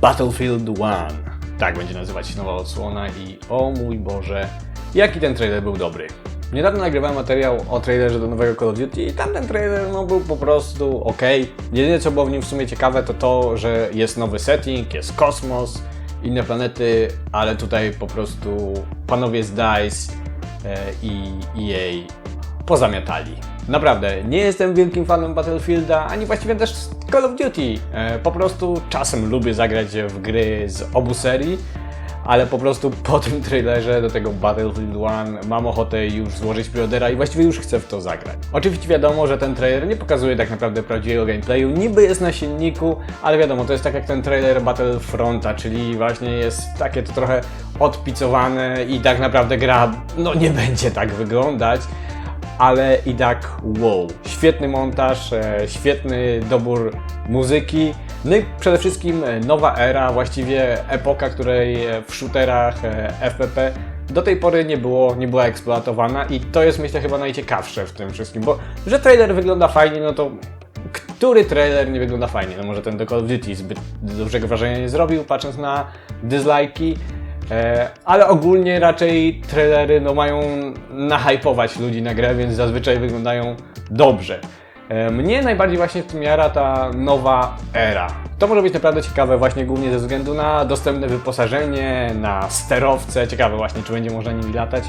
Battlefield 1. Tak będzie nazywać się nowa odsłona i o mój Boże, jaki ten trailer był dobry. Niedawno nagrywałem materiał o trailerze do nowego Call of Duty i tamten trailer no, był po prostu ok. Jedyne co było w nim w sumie ciekawe to to, że jest nowy setting, jest kosmos, inne planety, ale tutaj po prostu panowie z DICE e, i EA pozamiatali. Naprawdę, nie jestem wielkim fanem Battlefielda, ani właściwie też Call of Duty. E, Po prostu czasem lubię zagrać w gry z obu serii, ale po prostu po tym trailerze do tego Battlefield 1 mam ochotę już złożyć preordera i właściwie już chcę w to zagrać. Oczywiście wiadomo, że ten trailer nie pokazuje tak naprawdę prawdziwego gameplayu, niby jest na silniku, ale wiadomo, to jest tak jak ten trailer Battlefronta, czyli właśnie jest takie to trochę odpicowane i tak naprawdę gra no nie będzie tak wyglądać ale i tak wow. Świetny montaż, e, świetny dobór muzyki, no i przede wszystkim e, nowa era, właściwie epoka, której e, w shooterach FPP do tej pory nie, było, nie była eksploatowana i to jest myślę chyba najciekawsze w tym wszystkim, bo że trailer wygląda fajnie, no to który trailer nie wygląda fajnie? No może ten do Call of Duty zbyt dużego wrażenia nie zrobił, patrząc na dislike'i, ale ogólnie raczej trailery no, mają nahypować ludzi na grę, więc zazwyczaj wyglądają dobrze. E, Mnie najbardziej właśnie w tym jara ta nowa era. To może być naprawdę ciekawe właśnie głównie ze względu na dostępne wyposażenie, na sterowce. Ciekawe właśnie, czy będzie można nimi latać.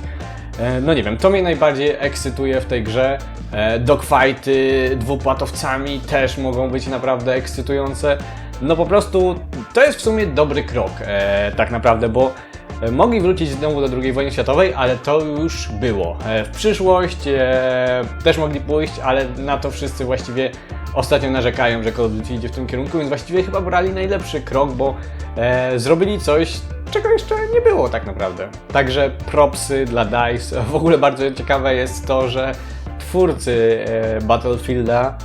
E, No nie wiem, to mnie najbardziej ekscytuje w tej grze. E, Dogfighty dwupłatowcami też mogą być naprawdę ekscytujące. No po prostu to jest w sumie dobry krok, e, tak naprawdę, bo e, mogli wrócić znowu do II wojny światowej, ale to już było. E, w przyszłość e, też mogli pójść, ale na to wszyscy właściwie ostatnio narzekają, że Call of Duty idzie w tym kierunku, więc właściwie chyba brali najlepszy krok, bo e, zrobili coś, czego jeszcze nie było tak naprawdę. Także propsy dla DICE. W ogóle bardzo ciekawe jest to, że twórcy e, Battlefielda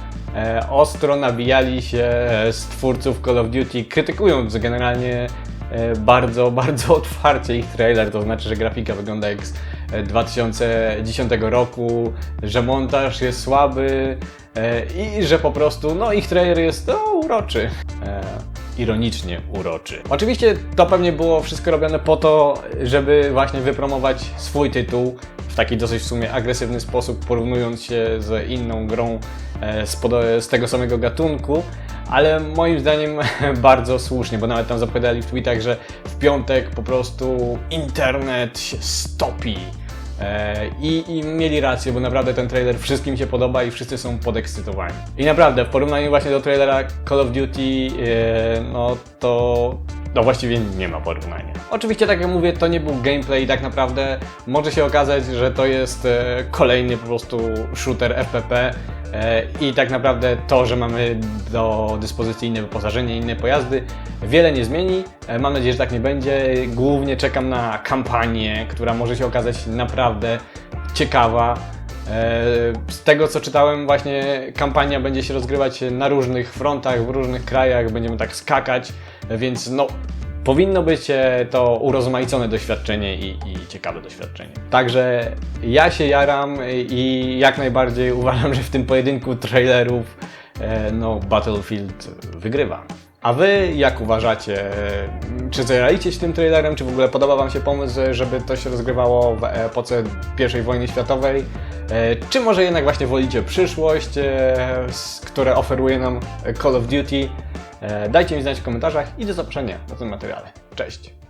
ostro nabijali się e, z twórców Call of Duty, krytykując generalnie e, bardzo, bardzo otwarcie ich trailer, to znaczy, że grafika wygląda jak z e, 2010 roku, że montaż jest słaby e, i że po prostu, no ich trailer jest no, uroczy. E, ironicznie uroczy. Oczywiście to pewnie było wszystko robione po to, żeby właśnie wypromować swój tytuł w taki dosyć w sumie agresywny sposób, porównując się z inną grą e, z, z tego samego gatunku, ale moim zdaniem bardzo słusznie, bo nawet tam zapowiadali w tweetach, że w piątek po prostu internet się stopi. E, I, I mieli rację, bo naprawdę ten trailer wszystkim się podoba i wszyscy są podekscytowani. I naprawdę, w porównaniu właśnie do trailera Call of Duty, e, no to no właściwie nie ma porównania. Oczywiście, tak jak mówię, to nie był gameplay, tak naprawdę może się okazać, że to jest e, kolejny po prostu shooter FPP i tak naprawdę to, że mamy do dyspozycji inne wyposażenie, inne pojazdy, wiele nie zmieni. E, Mam nadzieję, że tak nie będzie. Głównie czekam na kampanię, która może się okazać naprawdę ciekawa. E, Z tego co czytałem, właśnie kampania będzie się rozgrywać na różnych frontach, w różnych krajach, będziemy tak skakać, więc no. Powinno być e, to urozmaicone doświadczenie i, i ciekawe doświadczenie. Także ja się jaram i jak najbardziej uważam, że w tym pojedynku trailerów e, no, Battlefield wygrywa. A wy jak uważacie? Czy zajaraliście się tym trailerem? Czy w ogóle podoba wam się pomysł, żeby to się rozgrywało w epoce I wojny światowej? E, Czy może jednak właśnie wolicie przyszłość, e, które oferuje nam Call of Duty? E, Dajcie mi znać w komentarzach i do zobaczenia na tym materiale. Cześć!